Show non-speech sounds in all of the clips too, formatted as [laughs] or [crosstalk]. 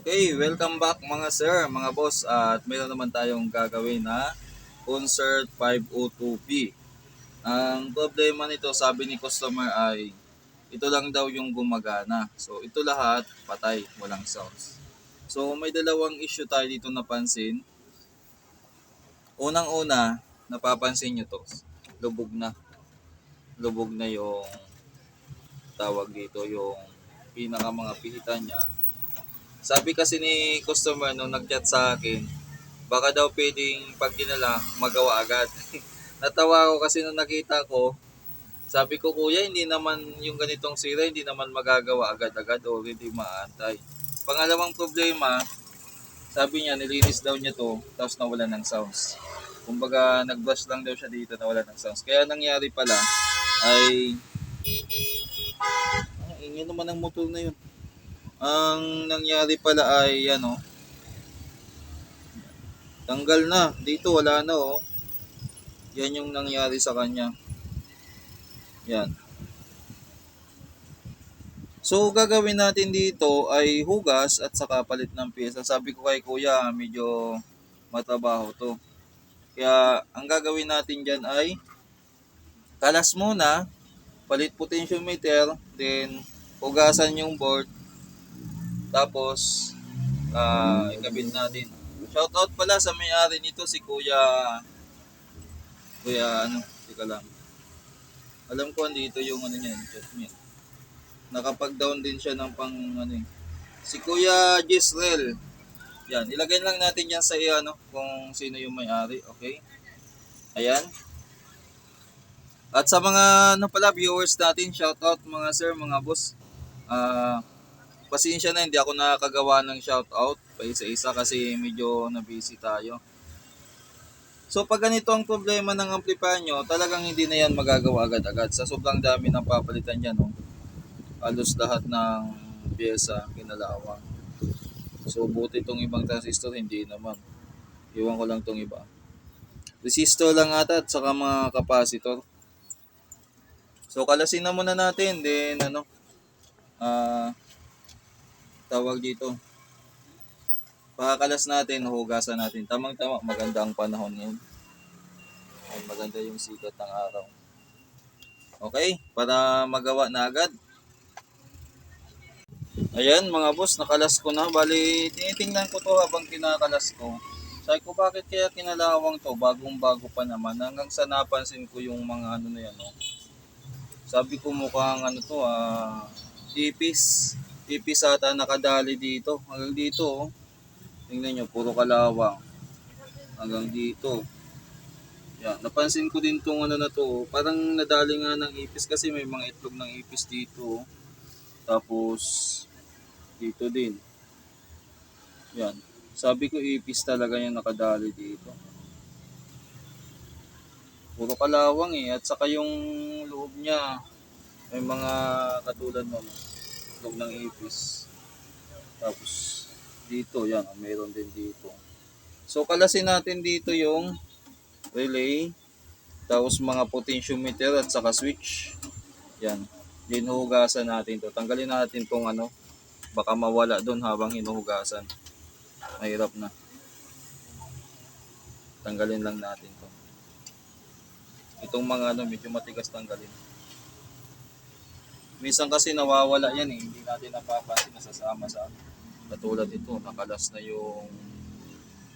Okay, welcome back mga sir, mga boss. At mayroon naman tayong gagawin na Concert 502P. Ang problema nito, sabi ni customer ay ito lang daw yung gumagana. So ito lahat patay, walang sounds. So may dalawang issue tayo dito napansin. Unang-una, napapansin nyo to, lubog na. Lubog na yung tawag dito, yung pinaka mga pihitan niya sabi kasi ni customer nung nag-chat sa akin, baka daw pwedeng pag dinala, magawa agad. [laughs] Natawa ako kasi nung nakita ko, sabi ko, kuya, hindi naman yung ganitong sira, hindi naman magagawa agad-agad o hindi maantay. Pangalawang problema, sabi niya, nilinis daw niya to, tapos nawala ng sounds. Kumbaga, nag-brush lang daw siya dito, nawala ng sounds. Kaya nangyari pala, ay... Ang ingay naman ng motor na yun. Ang nangyari pala ay ano, tanggal na. Dito wala na oh. Yan yung nangyari sa kanya. Yan. So gagawin natin dito ay hugas at saka palit ng pyesa. Sabi ko kay kuya, medyo matrabaho to. Kaya ang gagawin natin dyan ay kalas muna, palit potentiometer, then hugasan yung board, tapos, ah ikabit natin. Shoutout pala sa may-ari nito si Kuya Kuya ano, tika lang. Alam ko andito yung ano niya, chat. Nakapag-down din siya ng pang ano eh. Si Kuya Gisrel. Yan, ilagay lang natin yan sa ano kung sino yung may-ari, okay? Ayan. At sa mga ano pala viewers natin, shoutout mga sir, mga boss. Ah pasensya na hindi ako nakakagawa ng shoutout pa isa-isa kasi medyo na-busy tayo. So pag ganito ang problema ng amplifier nyo, talagang hindi na yan magagawa agad-agad. Sa sobrang dami ng papalitan dyan, no? halos lahat ng pyesa, kinalawang. So buti itong ibang transistor, hindi naman. Iwan ko lang itong iba. Resistor lang ata at saka mga capacitor. So kalasin na muna natin, then ano, ah, tawag dito. Pakakalas natin, hugasan natin. Tamang-tama, maganda ang panahon ngayon. Ay, maganda yung sikat ng araw. Okay, para magawa na agad. Ayan mga boss, nakalas ko na. Bali, tinitingnan ko to habang kinakalas ko. Sabi ko, bakit kaya kinalawang to? Bagong bago pa naman. Hanggang sa napansin ko yung mga ano na yan. Oh. Sabi ko mukhang ano to, ah, ipis ipis ata nakadali dito. Hanggang dito, oh. Tingnan nyo, puro kalawang. Hanggang dito. Yan, napansin ko din tong ano na to. oh. Parang nadali nga ng ipis kasi may mga itlog ng ipis dito. oh. Tapos, dito din. Yan. Sabi ko ipis talaga yung nakadali dito. Puro kalawang eh. At saka yung loob niya, may mga katulad mo itlog ng ipis. Tapos dito, yan, mayroon din dito. So kalasin natin dito yung relay, tapos mga potentiometer at saka switch. Yan. Dinuhugasan natin to. Tanggalin natin tong ano, baka mawala doon habang hinuhugasan. Mahirap na. Tanggalin lang natin to. Itong mga ano, medyo matigas tanggalin. Minsan kasi nawawala yan eh, hindi natin napapansin, nasasama sa ano. Katulad ito, nakalas na yung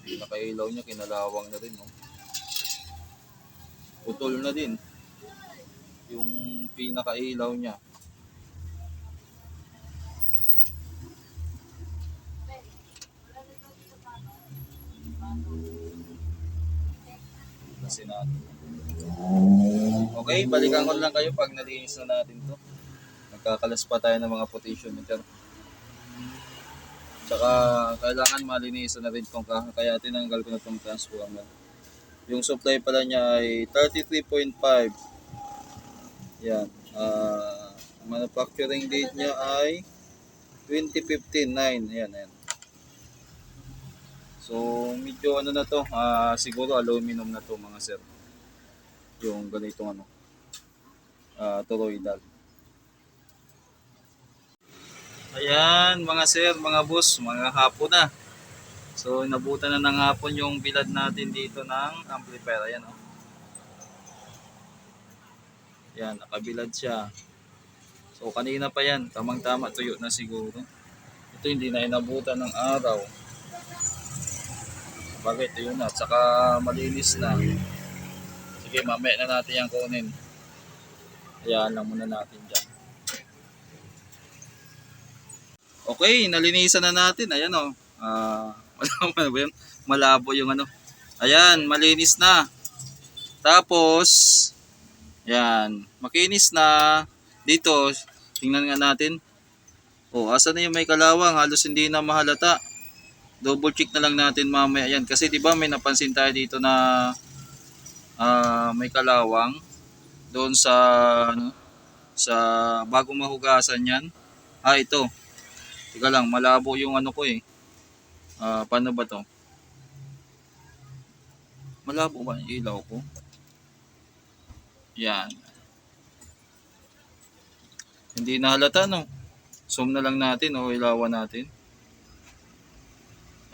pinakailaw niya, kinalawang na rin. No? Putol na din yung pinakailaw niya. Kasi natin. Okay, balikan ko lang kayo pag nalinis na natin to. Nagkakalas pa tayo ng mga potentiometer. Tsaka kailangan malinisan na rin kung ka- kaya tinanggal ko na itong transformer. Yung supply pala niya ay 33.5. Yan. Ah, manufacturing date niya ay 2015-9. Ayan, ayan. So, medyo ano na to, ah, siguro aluminum na to mga sir. Yung ganitong ano, ah, toroidal. Ayan, mga sir, mga boss, mga hapon na. So, nabutan na ng hapon yung bilad natin dito ng amplifier. Ayan, oh. Yan, nakabilad siya. So, kanina pa yan. Tamang-tama, tuyo na siguro. Ito hindi na inabutan ng araw. Bagay, tuyo na. Saka malinis na. Sige, mamaya na natin yan kunin. Hayaan lang muna natin dyan. Okay, nalinisan na natin. Ayan o. Ah, malabo ba yun? Malabo yung ano. Ayan, malinis na. Tapos, yan, makinis na. Dito, tingnan nga natin. O, asa na yung may kalawang? Halos hindi na mahalata. Double check na lang natin mamaya yan. Kasi di ba may napansin tayo dito na ah, may kalawang doon sa ano, sa bago mahugasan yan. Ah, ito. Teka lang, malabo yung ano ko eh. Ah, paano ba to? Malabo ba yung ilaw ko? Yan. Hindi na halata no. Zoom na lang natin o ilawan natin.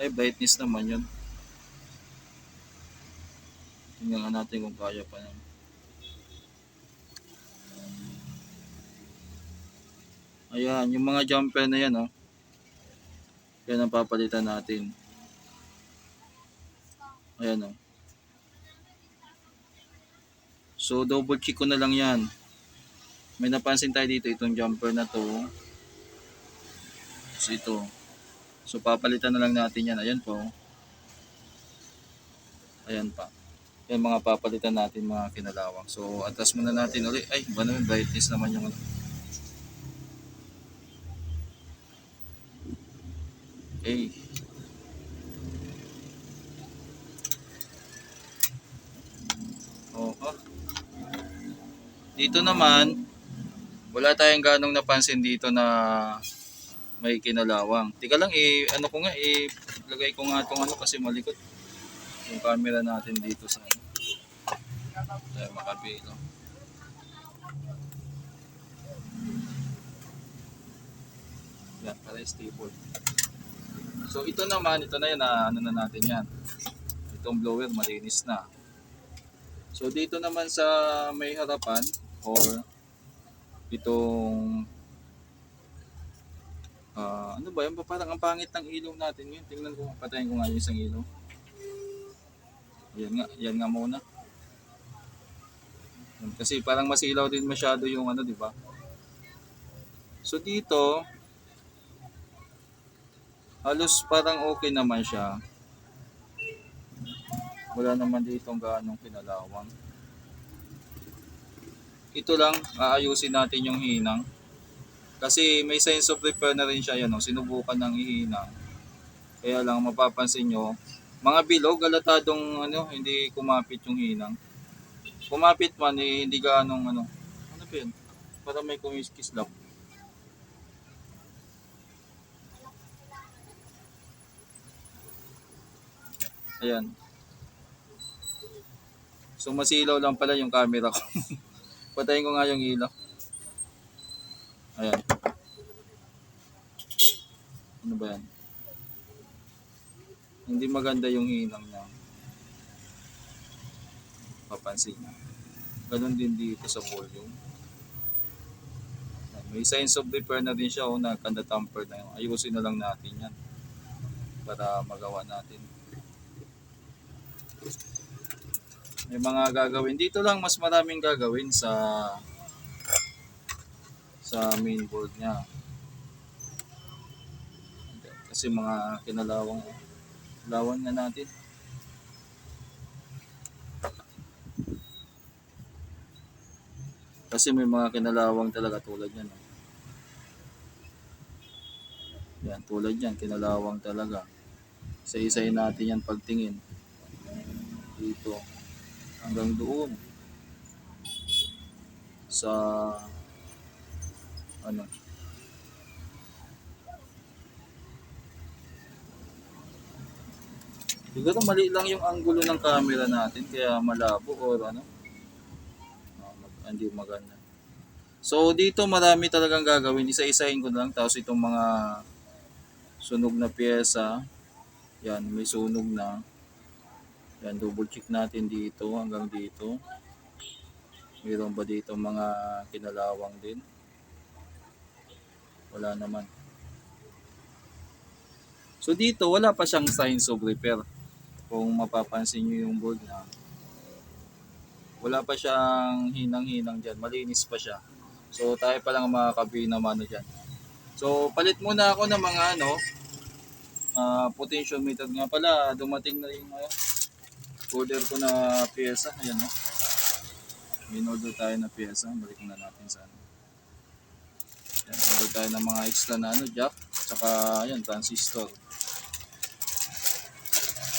Ay, brightness naman yun. Tingnan natin kung kaya pa naman. Ayan, yung mga jumper na yan, oh. Yan ang papalitan natin. Ayan, oh. So, double check ko na lang yan. May napansin tayo dito, itong jumper na to. So, ito. So, papalitan na lang natin yan. Ayan po. Ayan pa. Yan mga papalitan natin mga kinalawang. So, atas muna natin ulit. Ay, ba naman, brightness naman yung. Okay. Oho. Dito naman, wala tayong ganong napansin dito na may kinalawang. Tika lang, eh, ano ko nga, eh, lagay ko nga itong ano kasi malikot. Yung camera natin dito sa ano. Tayo makabilo. Yan, para stable. So ito naman, ito na yan, na, ano na natin yan. Itong blower, malinis na. So dito naman sa may harapan, or itong ah ano ba yun? Parang ang pangit ng ilaw natin ngayon. Tingnan ko, patayin ko nga yung isang ilaw. Yan nga, yan nga muna. Kasi parang masilaw din masyado yung ano, di ba? So dito, halos parang okay naman siya. Wala naman dito gaanong kinalawang. Ito lang, aayusin natin yung hinang. Kasi may sense of repair na rin siya yan, no? sinubukan ng ihinang. Kaya lang mapapansin nyo, mga bilog, galatadong ano, hindi kumapit yung hinang. Kumapit man, eh, hindi gaanong ano. Ano ba yun? Para may kumiskis lang. Ayan. So masilaw lang pala yung camera ko. [laughs] Patayin ko nga yung ilaw. Ayan. Ano ba yan? Hindi maganda yung hinang niya. Papansin niya. Ganon din dito sa volume. May signs of repair na din siya o nakanda tamper na yun. Ayusin na lang natin yan para magawa natin. May mga gagawin. Dito lang mas maraming gagawin sa sa main board niya. Kasi mga kinalawang lawan nga natin. Kasi may mga kinalawang talaga tulad yan. oh. Yan, tulad yan, kinalawang talaga. Isa-isayin natin yan pagtingin. Dito. Hanggang doon. Sa ano Siguro mali lang yung anggulo ng camera natin kaya malabo or ano. Ah, mag- hindi maganda. So dito marami talagang gagawin. Isa-isahin ko lang. Tapos itong mga sunog na pyesa. Yan, may sunog na. Yan, double check natin dito hanggang dito. Mayroon ba dito mga kinalawang din? Wala naman. So dito, wala pa siyang signs of repair. Kung mapapansin nyo yung board na wala pa siyang hinang-hinang dyan. Malinis pa siya. So tayo pa lang makakabi na mano dyan. So palit muna ako ng mga ano, ah potentiometer nga pala. Dumating na yung uh, order ko na pyesa. Ayan o. Oh. Minorder tayo na pyesa. Balik na natin sa ano. Ayan, order tayo ng mga extra na ano, jack. Tsaka ayan, transistor.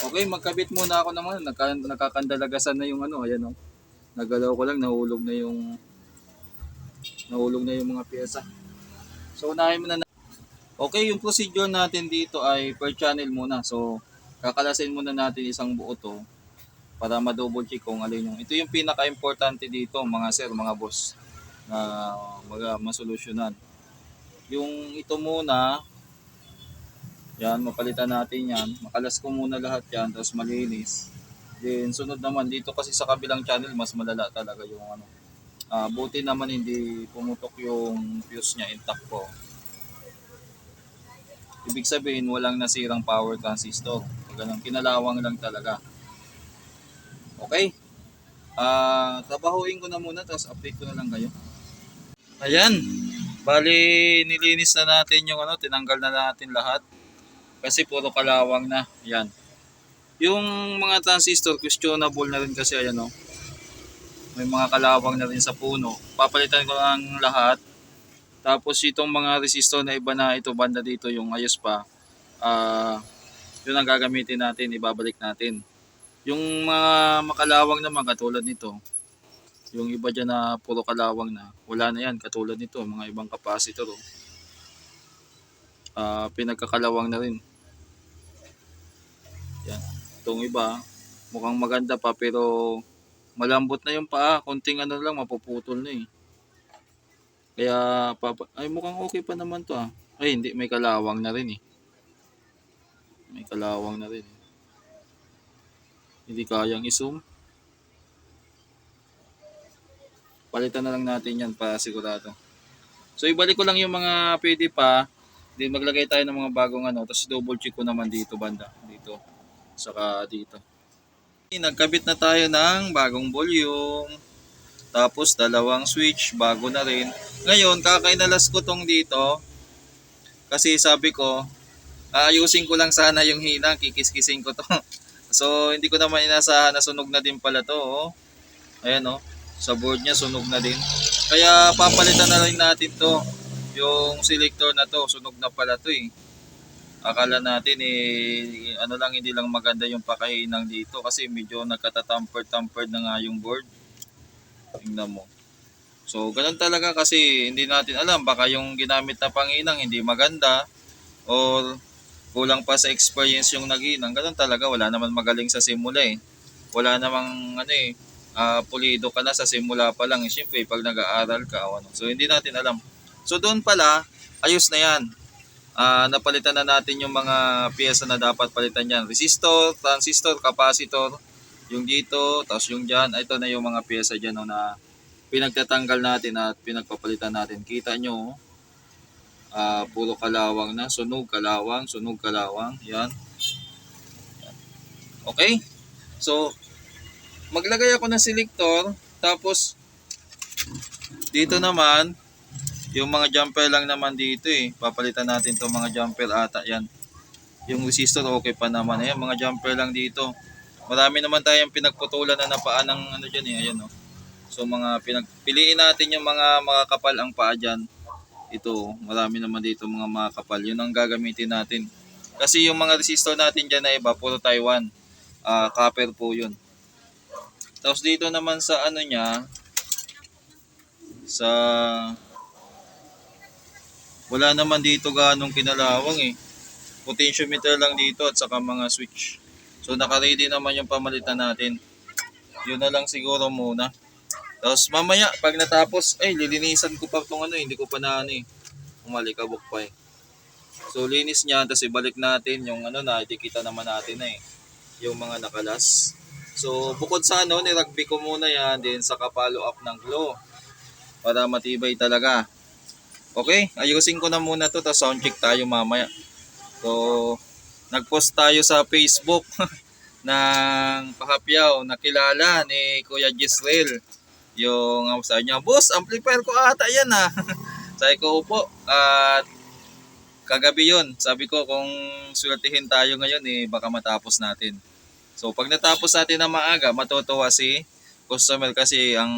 Okay, magkabit muna ako naman. Nagka, nakakandalagasan na yung ano, ayan o. Nagalaw ko lang, nahulog na yung nahulog na yung mga pyesa. So, unahin muna na. Okay, yung procedure natin dito ay per channel muna. So, kakalasin muna natin isang buo to para ma-double check kung alin yung. Ito yung pinaka-importante dito, mga sir, mga boss, na mga masolusyonan. Yung ito muna, yan, mapalitan natin yan. Makalas ko muna lahat yan, tapos malinis. Then, sunod naman, dito kasi sa kabilang channel, mas malala talaga yung ano. Ah, buti naman hindi pumutok yung fuse niya intact po. Ibig sabihin, walang nasirang power transistor. Ganun, kinalawang lang talaga. Okay? Ah, trabahuin ko na muna, tapos update ko na lang kayo. Ayan. Bali, nilinis na natin yung ano, tinanggal na natin lahat. Kasi puro kalawang na. Yan. Yung mga transistor, questionable na rin kasi ayan o. May mga kalawang na rin sa puno. Papalitan ko lang lahat. Tapos itong mga resistor na iba na ito, banda dito yung ayos pa. ah yun ang gagamitin natin, ibabalik natin. Yung mga makalawang naman katulad nito, yung iba dyan na puro kalawang na, wala na yan katulad nito, mga ibang capacitor. Oh. Ah, pinagkakalawang na rin. Yan. Itong iba, mukhang maganda pa pero malambot na yung paa. Konting ano lang, mapuputol na eh. Kaya, papa, ay mukhang okay pa naman to ah. Ay, hindi, may kalawang na rin eh. May kalawang na rin eh. Hindi kayang isum. Palitan na lang natin yan para sigurado. So, ibalik ko lang yung mga pwede pa. Then, maglagay tayo ng mga bagong ano. Tapos, double check ko naman dito banda. Dito. Saka dito. Nagkabit na tayo ng bagong volume. Tapos dalawang switch, bago na rin. Ngayon, kakainalas ko tong dito. Kasi sabi ko, aayusin ko lang sana yung hina, kikis-kising ko to. [laughs] so, hindi ko naman inasahan na sunog na din pala to. Oh. Ayan oh, sa board niya sunog na din. Kaya papalitan na rin natin to. Yung selector na to, sunog na pala to eh akala natin eh ano lang hindi lang maganda yung pakahinang dito kasi medyo nagkatatamper-tampered na nga yung board. Tingnan mo. So ganun talaga kasi hindi natin alam baka yung ginamit na panginang hindi maganda or kulang pa sa experience yung naginang. Ganun talaga wala naman magaling sa simula eh. Wala namang ano eh ah, pulido ka na sa simula pa lang. Siyempre pag nag-aaral ka o ano. So hindi natin alam. So doon pala ayos na yan ah napalitan na natin yung mga piyesa na dapat palitan dyan. Resistor, transistor, capacitor, yung dito, tapos yung dyan. Ito na yung mga piyesa dyan no, na pinagtatanggal natin at pinagpapalitan natin. Kita nyo, ah puro kalawang na. Sunog, kalawang, sunog, kalawang. Yan. Okay? So, maglagay ako ng selector. Tapos, dito naman, yung mga jumper lang naman dito eh. Papalitan natin to mga jumper ata yan. Yung resistor okay pa naman. Ayan, mga jumper lang dito. Marami naman tayong pinagputulan na napaan ng ano dyan eh. Ayan oh. So mga pinagpiliin natin yung mga makakapal ang paa dyan. Ito, marami naman dito mga makakapal. Yun ang gagamitin natin. Kasi yung mga resistor natin dyan na iba, puro Taiwan. Ah, copper po yun. Tapos dito naman sa ano niya, sa wala naman dito ganong kinalawang eh. Potentiometer lang dito at saka mga switch. So naka-ready naman yung pamalitan natin. Yun na lang siguro muna. Tapos mamaya, pag natapos, ay, lilinisan ko pa itong ano, eh, hindi ko pa na ano eh. Umalikabok pa eh. So, linis niya, tapos ibalik natin yung ano na, kita naman natin na eh. Yung mga nakalas. So, bukod sa ano, nirugby ko muna yan, then saka follow up ng glow. Para matibay talaga. Okay, ayusin ko na muna to, tapos sound check tayo mamaya. So, nag-post tayo sa Facebook [laughs] ng pahapyaw na kilala ni Kuya Gisrael. Yung ang sabi niya, boss, amplifier ko ata yan ah. [laughs] sabi ko, upo. At kagabi yun, sabi ko kung sulatihin tayo ngayon eh, baka matapos natin. So pag natapos natin na maaga, matutuwa si customer kasi ang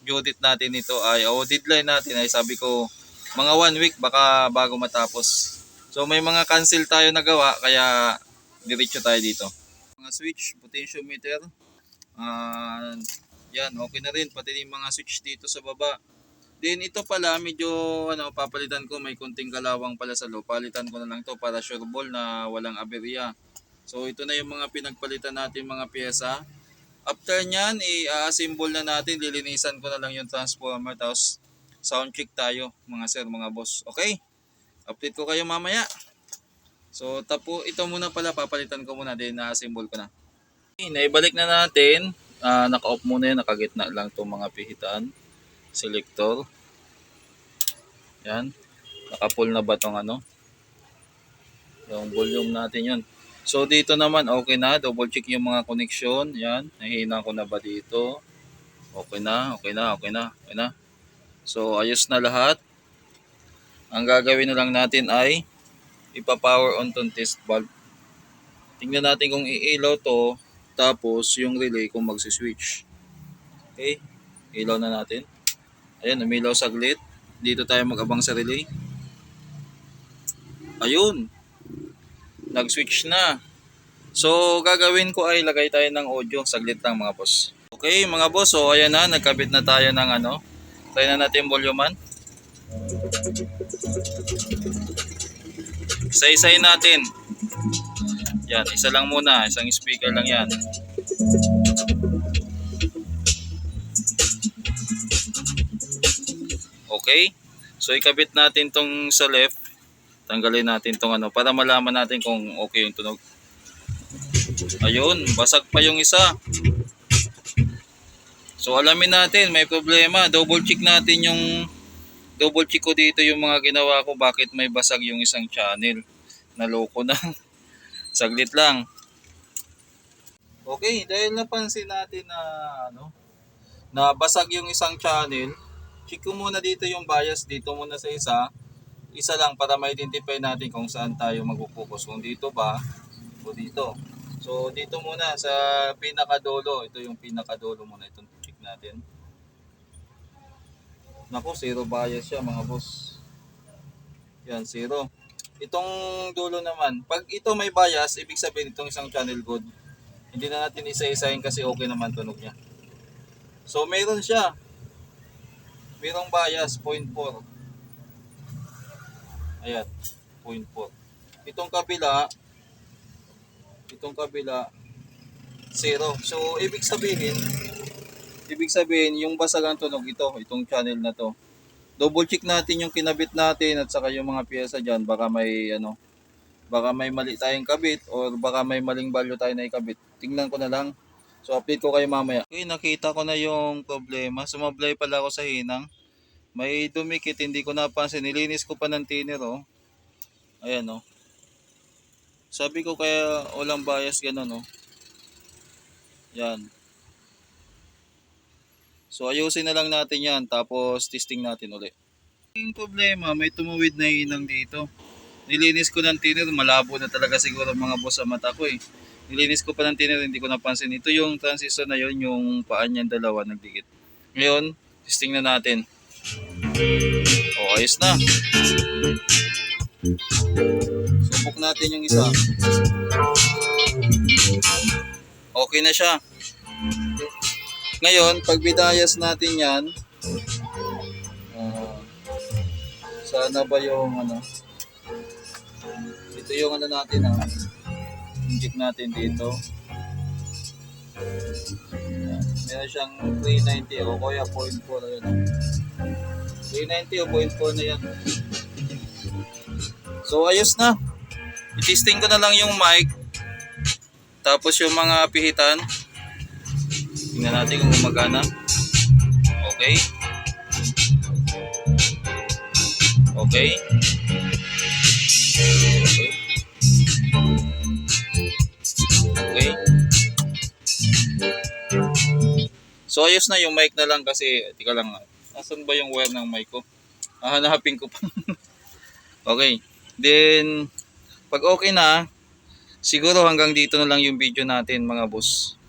due date natin nito ay, o deadline natin ay sabi ko, mga one week baka bago matapos. So may mga cancel tayo nagawa kaya diretso tayo dito. Mga switch, potentiometer, ah yan, okay na rin. Pati yung mga switch dito sa baba. Then ito pala, medyo ano, papalitan ko. May kunting kalawang pala sa loob. Palitan ko na lang to para sure ball na walang aberya. So ito na yung mga pinagpalitan natin mga pyesa. After nyan, i-assemble na natin. Lilinisan ko na lang yung transformer. Tapos sound check tayo mga sir, mga boss. Okay? Update ko kayo mamaya. So tapo, ito muna pala papalitan ko muna. Then na-assemble ko na. Okay, naibalik na natin. Ah, naka-off muna yan, nakagitna lang itong mga pihitan. Selector. Yan. Naka-full na ba itong ano? Yung volume natin yun. So dito naman okay na, double check yung mga connection. Yan, nahihina ko na ba dito? Okay na, okay na, okay na, okay na. So ayos na lahat. Ang gagawin na lang natin ay ipa-power on tong test valve. Tingnan natin kung iilaw to tapos yung relay kung magsi-switch. Okay? Ilaw na natin. Ayan, umilaw saglit. Dito tayo mag-abang sa relay. Ayun. Nag-switch na. So, gagawin ko ay lagay tayo ng audio. Saglit lang mga boss. Okay, mga boss. So, ayan na. Nagkabit na tayo ng ano. Try na natin volume Isa-isay natin. Yan, isa lang muna. Isang speaker lang yan. Okay? So, ikabit natin tong sa left. Tanggalin natin tong ano para malaman natin kung okay yung tunog. Ayun, basag pa yung isa. So, alamin natin, may problema. Double check natin yung double check ko dito yung mga ginawa ko bakit may basag yung isang channel. Naloko na. [laughs] Saglit lang. Okay, dahil napansin natin na ano, na basag yung isang channel, check ko muna dito yung bias dito muna sa isa. Isa lang para ma-identify natin kung saan tayo magpo-focus. Kung dito ba o dito. So dito muna sa pinakadulo, ito yung pinakadulo muna itong check natin. Nako, zero bias siya mga boss. Yan, zero. Itong dulo naman, pag ito may bias, ibig sabihin itong isang channel good. Hindi na natin isa-isahin kasi okay naman tunog niya. So meron siya. Merong bias, 0.4. Ayan, 0.4. Itong kabila, itong kabila, 0. So ibig sabihin, ibig sabihin yung basagan tunog ito, itong channel na to. Double check natin yung kinabit natin at saka yung mga piyesa dyan, baka may ano, baka may mali tayong kabit or baka may maling value tayo na ikabit. Tingnan ko na lang. So update ko kayo mamaya. Okay, nakita ko na yung problema. Sumablay pala ako sa hinang. May dumikit, hindi ko napansin. Nilinis ko pa ng thinner, oh. Ayan, oh. Sabi ko kaya walang bias ganun, oh. Yan. So ayusin na lang natin yan tapos testing natin ulit. Yung problema, may tumawid na hinang dito. Nilinis ko ng thinner, malabo na talaga siguro mga boss sa mata ko eh. Nilinis ko pa ng thinner, hindi ko napansin. Ito yung transistor na yon yung paan niyan dalawa nagdikit. Ngayon, testing na natin. O, ayos na. Subok natin yung isa. Okay na siya. Ngayon, pag bidayas natin yan, ah, sana ba yung ano, ito yung ano natin ah, inject natin dito. Yan. Meron siyang 390 o kaya 0.4 ayun. 390 o 0.4 na yan. So ayos na. I-testing ko na lang yung mic. Tapos yung mga pihitan. Tingnan natin kung gumagana. Okay. Okay. Okay. Okay. So ayos na yung mic na lang kasi, tika lang, nasan ba yung wire ng mic ko? Ah, hanapin ko pa. [laughs] okay. Then, pag okay na, siguro hanggang dito na lang yung video natin mga boss.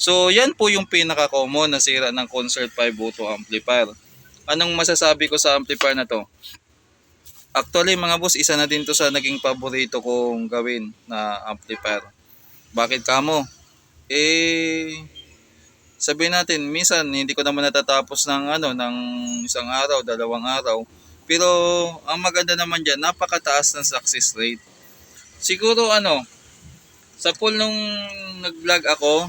So yan po yung pinaka-common na sira ng Concert 5 Auto Amplifier. Anong masasabi ko sa amplifier na to? Actually mga boss, isa na din to sa naging paborito kong gawin na amplifier. Bakit kamo? Eh, sabihin natin, minsan hindi ko naman natatapos ng ano, ng isang araw, dalawang araw. Pero ang maganda naman dyan, napakataas ng success rate. Siguro ano, sa pool nung nag-vlog ako,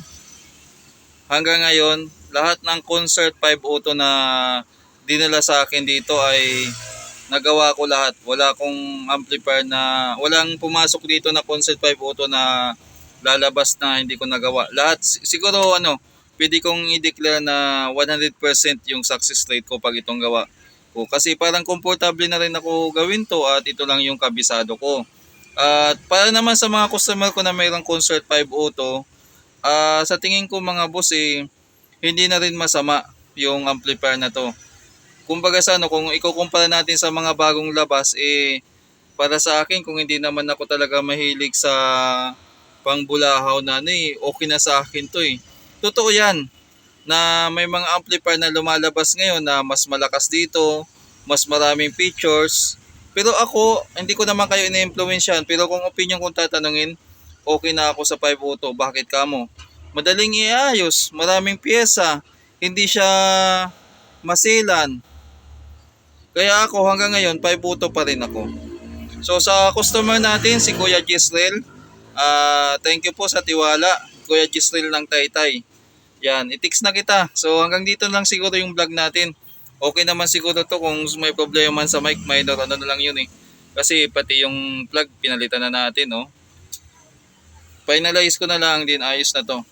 hanggang ngayon, lahat ng Concert 5 Auto na dinala sa akin dito ay nagawa ko lahat. Wala akong amplifier na, walang pumasok dito na Concert 5 Auto na lalabas na hindi ko nagawa. Lahat, si- siguro ano, pwede kong i-declare na 100% yung success rate ko pag itong gawa ko. Kasi parang komportable na rin ako gawin to at ito lang yung kabisado ko. At para naman sa mga customer ko na mayroong Concert 5 Ah sa tingin ko mga boss eh, hindi na rin masama yung amplifier na to. Kumbaga sa ano, kung ikukumpara natin sa mga bagong labas, eh, para sa akin, kung hindi naman ako talaga mahilig sa pangbulahaw na ano eh, okay na sa akin to eh. Totoo yan, na may mga amplifier na lumalabas ngayon na mas malakas dito, mas maraming features. Pero ako, hindi ko naman kayo ina-influensyan. Pero kung opinion kong tatanungin, okay na ako sa 5 Auto. Bakit kamo? Madaling iayos, maraming pyesa, hindi siya masilan. Kaya ako hanggang ngayon, 5 Auto pa rin ako. So sa customer natin, si Kuya Gisrel, ah thank you po sa tiwala. Kuya Gisrel ng Taytay. Yan, itix na kita. So hanggang dito lang siguro yung vlog natin. Okay naman siguro to kung may problema man sa mic, minor ano na lang yun eh. Kasi pati yung plug pinalitan na natin, no. Finalize ko na lang din ayos na to.